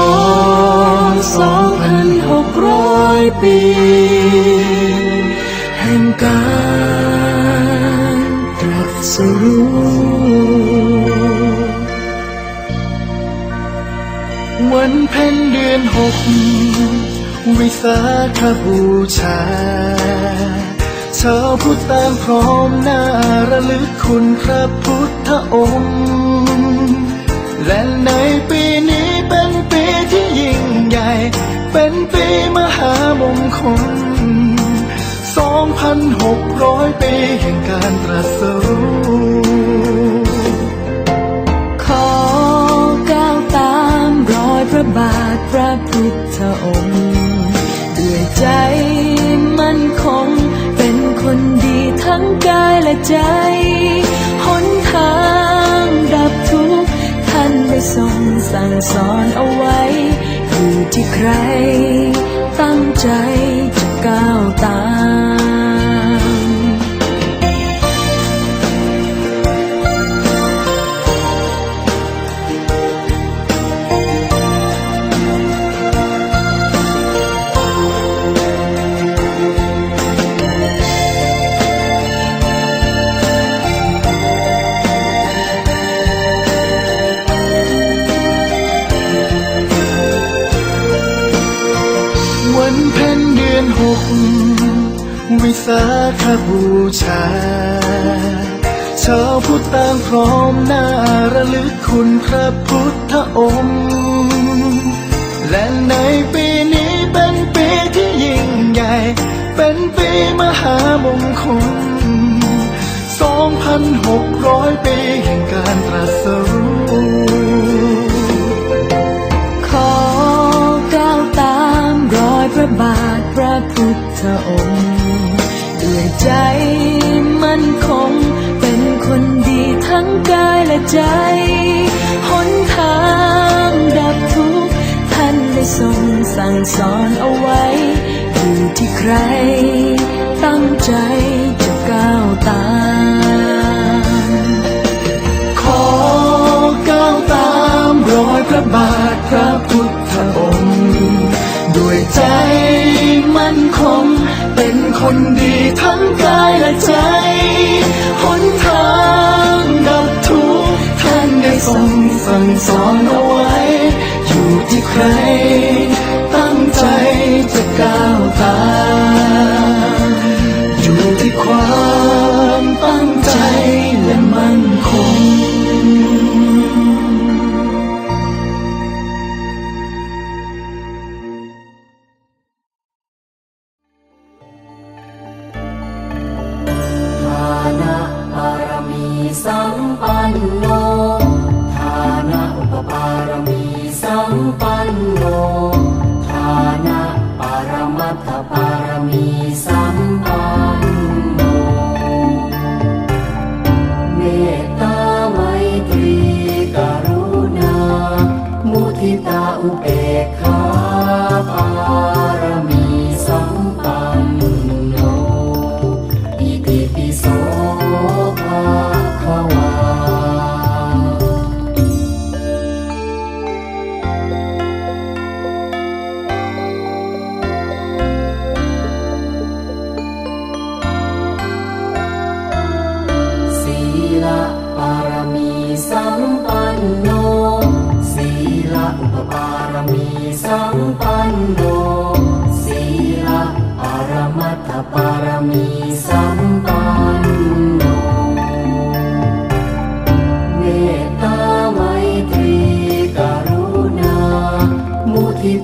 องสองพันหกร้อยปี แห่งการตรัสรู้วันเพ็ญเดือนหก วิสาขบูชาชาวพุทธตางพร้อมหน้าระลึกคุณพระพุทธองค์ และในปีนี้ เป็นปีมหามงคล2,600ปีแห่งการตรัสรู้ขอก้าวตามรอยพระบาทพระพุทธองค์ด้วยใจมั่นคง เป็นคนดีทั้งกายและใจหนทางดับทุกข์ท่านได้ทรงสั่งสอนเอาไว้ อยู่ที่ใคร ตั้งใจจะก้าวตาม วันเพ็ญเดือนหก วิสาขบูชา ชาวพุทธต่างพร้อมหน้าระลึกคุณพระพุทธองค์ และในปีนี้เป็นปีที่ยิ่งใหญ่ เป็นปีมหามงคล2,600ปีแห่งการตรัสรู้ รอยพระบาทพระพุทธองค์ด้วยใจมั่นคง เป็นคนดีทั้งกายและใจ หนทางดับทุกข์ท่านได้ทรงสั่งสอนเอาไว้ อยู่ที่ใครตั้งใจ คนดีทั้งกายและใจหนทางดับทุกข์ท่านได้ทรงสั่งสอนเอาไว้ อยู่ที่ใคร ตั้งใจจะก้าวตามอยู่ที่ความ อุเบกขา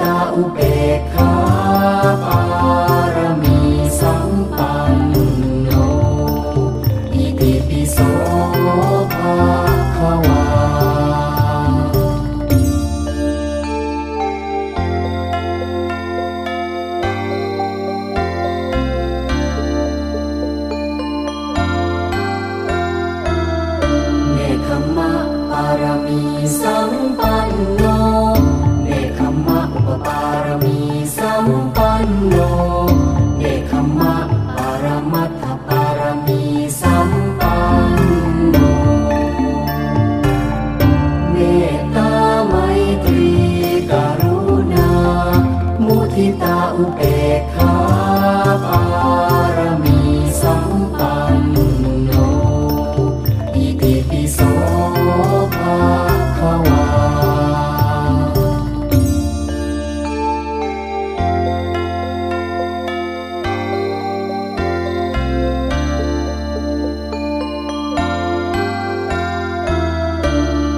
ตาอุเบ อุเบกขาปารมีสัมปันโนอิติปิโสภาควา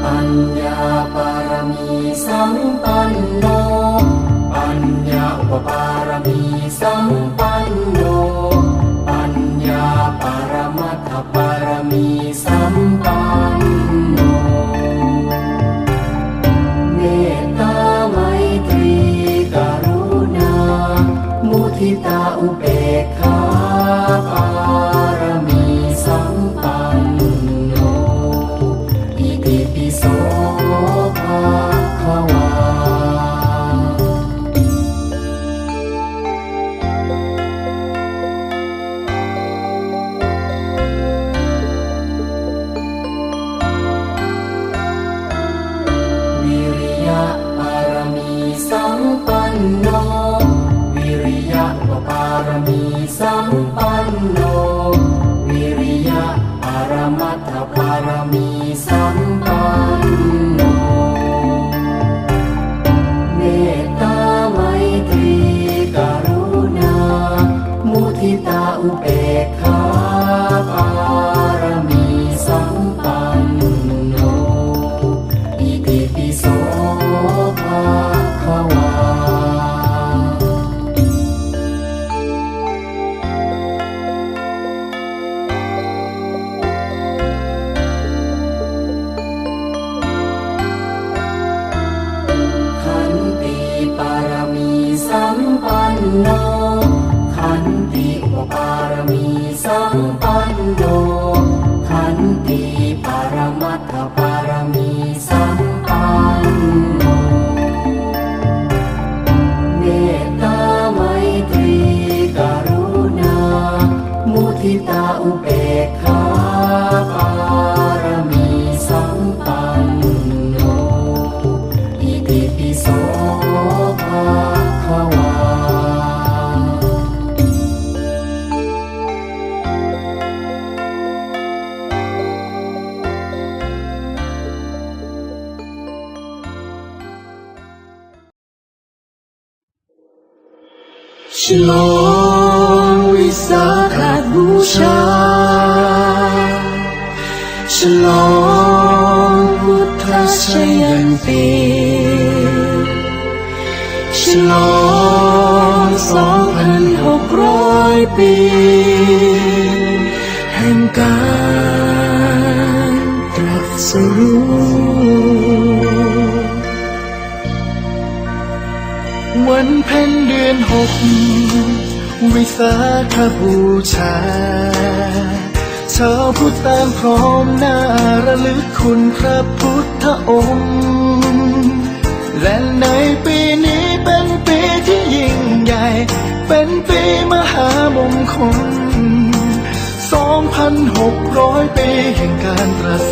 ปัญญาปารมีสัมปันโน Bye. para. สัมปันโน วิริยะปรมัตถปารมี ปันโดขันติปรมัตถปา ฉลองวิสาขบูชาฉลองพุทธชยันตีฉลองสองพันหกร้อยปีแห่งการตรัสรู้ วันเพ็ญเดือนหก วิสาขบูชา ชาวพุทธตางพร้อมหน้าระลึกคุณพระพุทธองค์ และในปีนี้เป็นปีที่ยิ่งใหญ่ เป็นปีมหามงคล 2,600 ปีแห่งการตรัส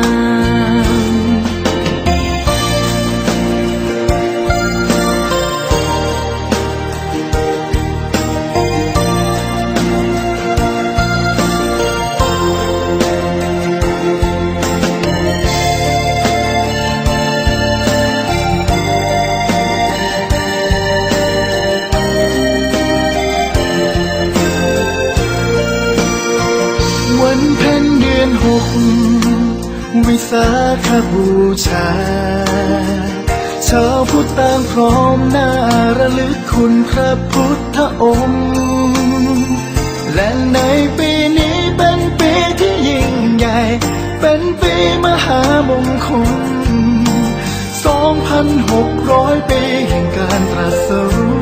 สาขบูชา ชาวพุทธต่างพร้อมหน้าระลึกคุณพระพุทธองค์ และในปีนี้เป็นปีที่ยิ่งใหญ่ เป็นปีมหามงคล 2,600 ปีแห่งการตรัสรู้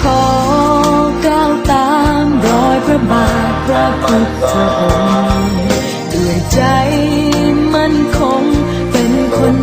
ขอก้าวตามรอยพระบาทพระพุทธองค์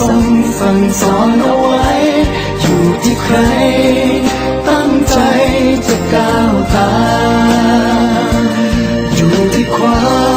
ทรงสั่งสอนเอาไว้ อยู่ที่ใคร ตั้งใจจะก้าวตามอยู่ที่ความ